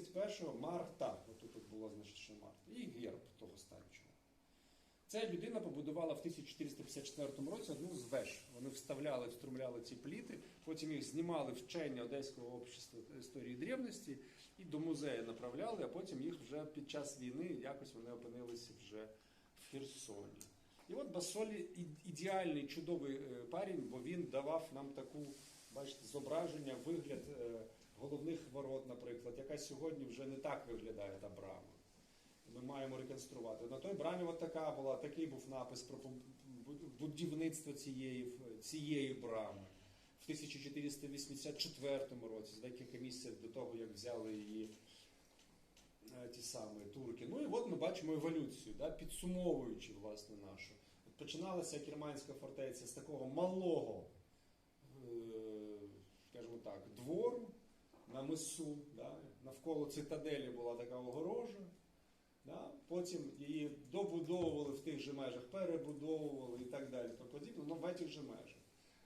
31 марта, отут тут було значить, що марта, і герб того станчого. Ця людина побудувала в 1454 році одну з веж. Вони вставляли, встромляли ці пліти, потім їх знімали вчення Одеського общества історії древності і до музею направляли, а потім їх вже під час війни якось вони опинилися вже в Херсоні. І от Басолі ідеальний, чудовий е, парень, бо він давав нам таку, бачите, зображення, вигляд е, головних ворот, наприклад, яка сьогодні вже не так виглядає та брама. Ми маємо реконструвати. На той брамі от така була, такий був напис про бу- бу- будівництво цієї, цієї брами. В 1484 році, з декілька місяців до того, як взяли її е, ті самі турки. Ну і от ми бачимо еволюцію, да, підсумовуючи власне нашу. От починалася Керманська фортеця з такого малого, е, скажімо так, двору на мису. Да, навколо цитаделі була така огорожа. Да? Потім її добудовували в тих же межах, перебудовували і так далі. то подібне, ну в цих же межах.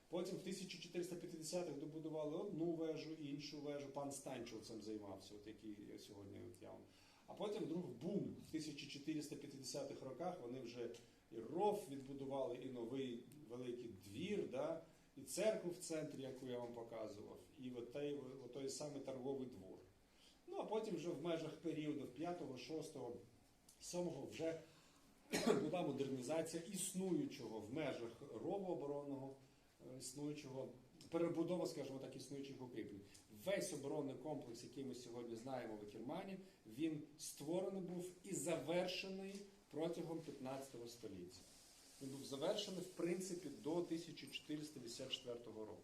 Потім в 1450-х добудували одну вежу, іншу вежу. Пан Станчо цим займався, от який я сьогодні от я вам. А потім друг бум. В 1450-х роках вони вже і ров відбудували, і новий великий двір, да? І церкву в центрі, яку я вам показував, і от той, от самий торговий двор. Ну а потім вже в межах періоду 5, 6, 7 вже була модернізація існуючого в межах рову оборонного, е, існуючого, перебудова, скажімо так, існуючих укріплень. Весь оборонний комплекс, який ми сьогодні знаємо в Кермані, він створений був і завершений протягом 15 століття. Він був завершений, в принципі, 1484 року.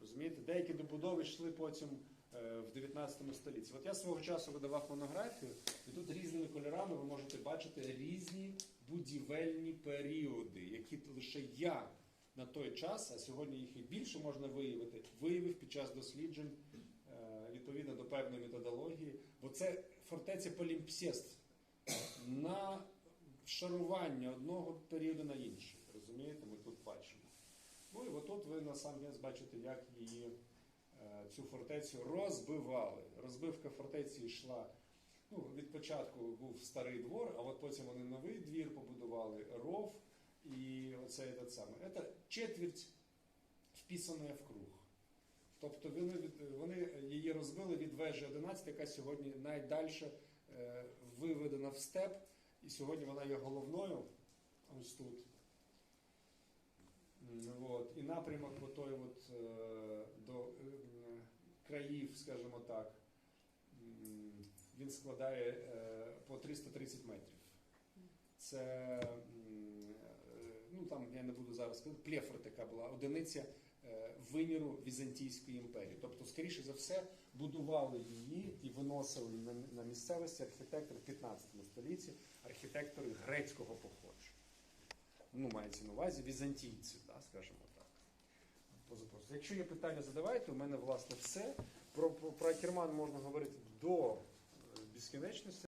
Розумієте, деякі добудови йшли потім е, в 19 столітті. От я свого часу видавав монографію, і тут різними кольорами ви можете бачити різні будівельні періоди, які лише я на той час, а сьогодні їх і більше можна виявити, виявив під час досліджень е, відповідно до певної методології. Бо це фортеця Полімпсест на шарування одного періоду на інший. Розумієте, ми тут бачимо. Ну і отут ви на сам кінець бачите, як її е, цю фортецю розбивали. Розбивка фортеці йшла. Ну, від початку був старий двор, а от потім вони новий двір побудували, ров і оце і саме. Це четверть вписана в круг. Тобто вони, вони її розбили від вежі 11, яка сьогодні найдальше виведена в степ, і сьогодні вона є головною ось тут. Напрямок отой от, е, до е, країв, скажімо так, він складає е, по 330 метрів. Це ну там я не буду зараз сказати, плефр така була одиниця виміру Візантійської імперії. Тобто, скоріше за все, будували її і виносили на місцевості архітектори в 15 столітті, архітектори грецького походження. Ну, мається на увазі візантійці, да, скажімо так. Позапросто. Якщо є питання, задавайте. У мене власне все. Про, про, про Акерман можна говорити до е, безкінечності.